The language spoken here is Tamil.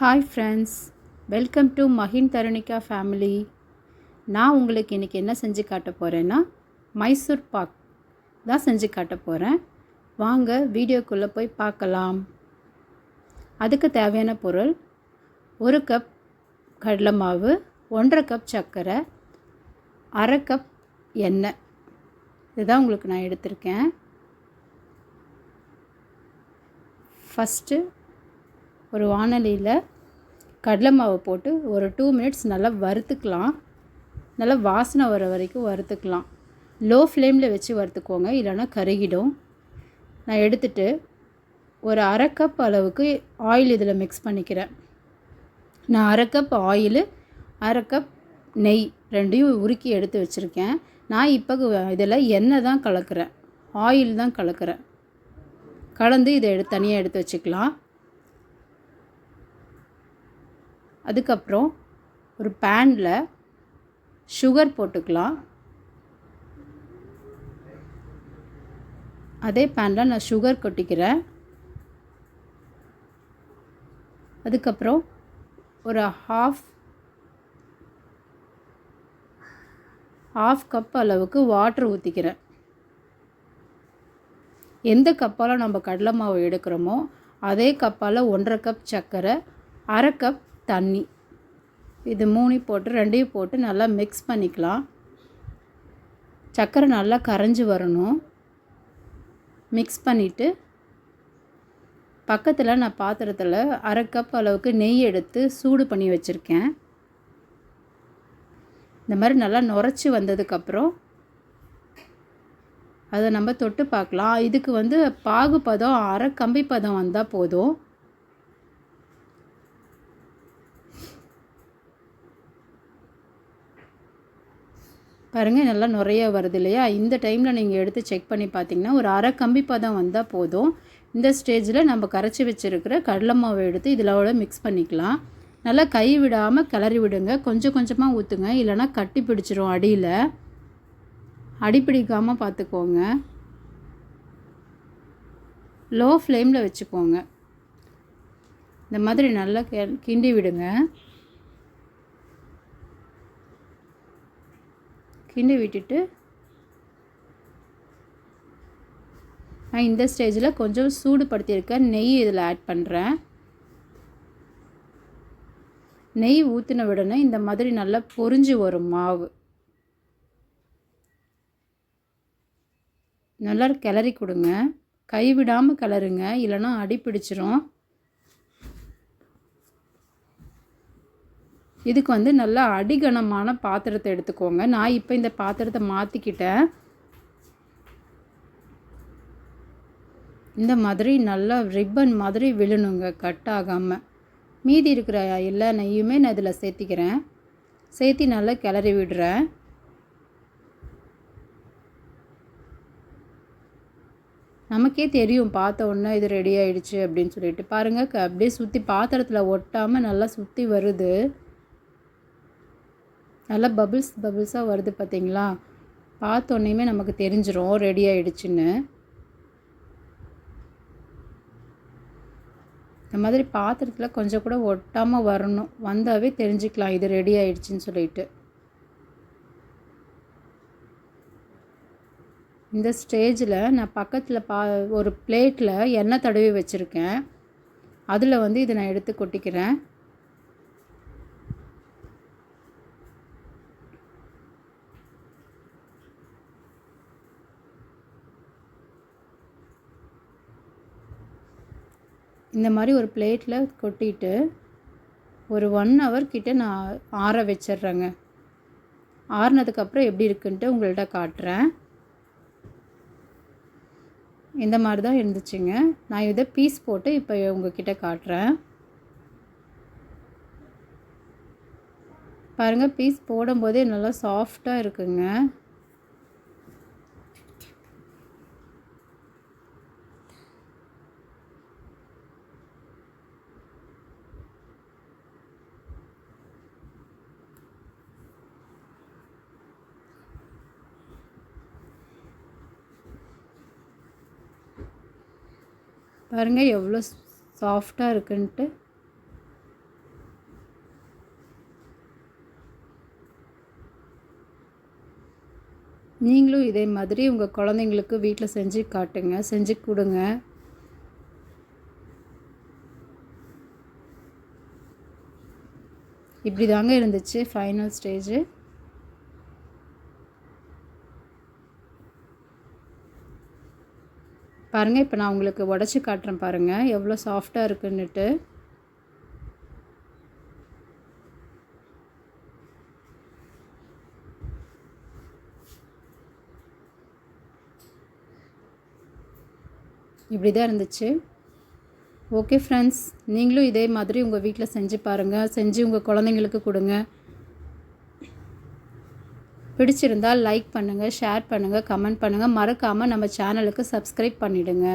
Hi friends welcome to Mahin Tharunika family நான் உங்களுக்கு இன்றைக்கி என்ன செஞ்சு காட்ட போகிறேன்னா மைசூர் பாக் தான் செஞ்சு காட்ட போகிறேன் வாங்க வீடியோக்குள்ளே போய் பார்க்கலாம். அதுக்கு தேவையான பொருள் ஒரு கப் கடலை மாவு ஒன்றரை கப் சர்க்கரை அரை கப் எண்ணெய். இதுதான் உங்களுக்கு நான் எடுத்திருக்கேன். ஃபஸ்ட்டு ஒரு வானலியில் கடலை மாவு போட்டு ஒரு டூ மினிட்ஸ் நல்லா வறுத்துக்கலாம். நல்லா வாசனை வர வரைக்கும் வறுத்துக்கலாம். லோ ஃப்ளேமில் வச்சு வறுத்துக்கோங்க. இல்லைன்னா கருகிடும். நான் எடுத்துட்டு ஒரு அரை கப் அளவுக்கு ஆயில் இதில் மிக்ஸ் பண்ணிக்கிறேன். நான் அரை கப் ஆயிலு அரை கப் நெய் ரெண்டையும் உருக்கி எடுத்து வச்சுருக்கேன். நான் இப்போ இதில் எண்ணெய் தான் கலக்கிறேன். ஆயில் தான் கலக்கிறேன். கலந்து இதை எடு தனியாக எடுத்து வச்சுக்கலாம். அதுக்கப்புறம் ஒரு பேனில் சுகர் போட்டுக்கலாம். அதே பேனில் நான் சுகர் கொட்டிக்கிறேன். அதுக்கப்புறம் ஒரு ஹாஃப் ஹாஃப் கப் அளவுக்கு வாட்ரு ஊற்றிக்கிறேன் எந்த கப்பால் நம்ம கடலை மாவு எடுக்கிறோமோ அதே கப்பால் ஒன்றரை கப் சர்க்கரை அரை கப் தண்ணி. இது மூணையும் போட்டு ரெண்டையும் போட்டு நல்லா மிக்ஸ் பண்ணிக்கலாம். சர்க்கரை நல்லா கரைஞ்சி வரணும். மிக்ஸ் பண்ணிவிட்டு பக்கத்தில் நான் பாத்திரத்தில் அரை கப் அளவுக்கு நெய் எடுத்து சூடு பண்ணி வச்சுருக்கேன். இந்த மாதிரி நல்லா நுரைச்சி வந்ததுக்கப்புறம் அதை நம்ம தொட்டு பார்க்கலாம். இதுக்கு வந்து பாகு பதம் அரை கம்பி பதம் வந்தால் போதும். பாருங்கள் நல்லா நிறைய வருது இல்லையா? இந்த டைமில் நீங்கள் எடுத்து செக் பண்ணி பார்த்தீங்கன்னா ஒரு அரை கம்பி பதம் வந்தால் போதும். இந்த ஸ்டேஜில் நம்ம கரைச்சி வச்சுருக்கிற கடலை மாவை எடுத்து இதில் மிக்ஸ் பண்ணிக்கலாம். நல்லா கை விடாமல் கிளறி விடுங்க. கொஞ்சம் கொஞ்சமாக ஊற்றுங்க இல்லைனா கட்டி பிடிச்சிரும் அடியில். அடி பிடிக்காமல் பார்த்துக்கோங்க லோ ஃப்ளேமில் வச்சுக்கோங்க. இந்த மாதிரி நல்லா கிண்டி விடுங்க. கிண்டி விட்டுட்டு நான் இந்த ஸ்டேஜில் கொஞ்சம் சூடுபடுத்தியிருக்க நெய் இதில் ஆட் பண்ணுறேன் நெய் ஊற்றின உடனே இந்த மாதிரி நல்லா பொறிஞ்சு வரும் மாவு. நல்லா கிளறி கொடுங்க. கைவிடாமல் கிளறுங்க. இல்லைன்னா அடி பிடிச்சிரும். இதுக்கு வந்து நல்லா அடிகனமான பாத்திரத்தை எடுத்துக்கோங்க. நான் இப்போ இந்த பாத்திரத்தை மாற்றிக்கிட்டேன் இந்த மாதிரி நல்லா ரிப்பன் மாதிரி விழணுங்க கட் ஆகாமல் மீதி இருக்கிற எல்லா நெய்யுமே நான் இதில் சேர்த்திக்கிறேன். சேர்த்தி நல்லா கிளறி விடுறேன். நமக்கே தெரியும் பார்த்த உடனே இது ரெடி ஆகிடுச்சு அப்படின்னு சொல்லிட்டு. பாருங்கள் அப்படியே சுற்றி பாத்திரத்தில் ஒட்டாமல் நல்லா சுற்றி வருது. நல்லா பபிள்ஸ் பபிள்ஸாக வருது பார்த்தீங்களா பார்த்தோன்னே நமக்கு தெரிஞ்சிடும் ரெடி ஆகிடுச்சின்னு இந்த மாதிரி பாத்திரத்தில் கொஞ்சம் கூட ஒட்டாமல் வரணும். வந்தாவே தெரிஞ்சுக்கலாம். இது ரெடி ஆகிடுச்சின்னு சொல்லிட்டு. இந்த ஸ்டேஜில் நான் பக்கத்தில் பா ஒரு பிளேட்டில் எண்ணெய் தடவி வச்சுருக்கேன். அதில் வந்து இதை நான் எடுத்து கொட்டிக்கிறேன். இந்த மாதிரி ஒரு பிளேட்டில் கொட்டிட்டு ஒரு ஒன் ஹவர் கிட்டே நான் ஆற வச்சிட்றேங்க ஆறுனதுக்கப்புறம் எப்படி இருக்குன்ட்டு உங்கள்கிட்ட காட்டுறேன். இந்த மாதிரி தான் இருந்துச்சுங்க. நான் இதை பீஸ் போட்டு இப்போ உங்ககிட்ட காட்டுறேன். பாருங்கள் பீஸ் போடும்போதே நல்லா சாஃப்டாக இருக்குங்க. பாருங்கள் எவ்வளோ சாஃப்டாக இருக்குன்ட்டு. நீங்களும் இதே மாதிரி உங்கள் குழந்தைங்களுக்கு வீட்டில் செஞ்சு காட்டுங்க செஞ்சு கொடுங்க. இப்படி தாங்க இருந்துச்சு ஃபைனல் ஸ்டேஜு பாருங்கள் இப்போ நான் உங்களுக்கு உடச்சி காட்டுறேன் பாருங்கள் எவ்வளோ சாஃப்டாக இருக்குன்னுட்டு. இப்படி தான் இருந்துச்சு. ஓகே ஃப்ரெண்ட்ஸ் நீங்களும் இதே மாதிரி உங்கள் வீட்டில் செஞ்சு பாருங்கள் செஞ்சு உங்கள் குழந்தைங்களுக்கு கொடுங்க. பிடிச்சிருந்தால் லைக் பண்ணுங்கள் ஷேர் பண்ணுங்கள் கமெண்ட் பண்ணுங்கள் மறக்காமல் நம்ம சேனலுக்கு சப்ஸ்கிரைப் பண்ணிவிடுங்க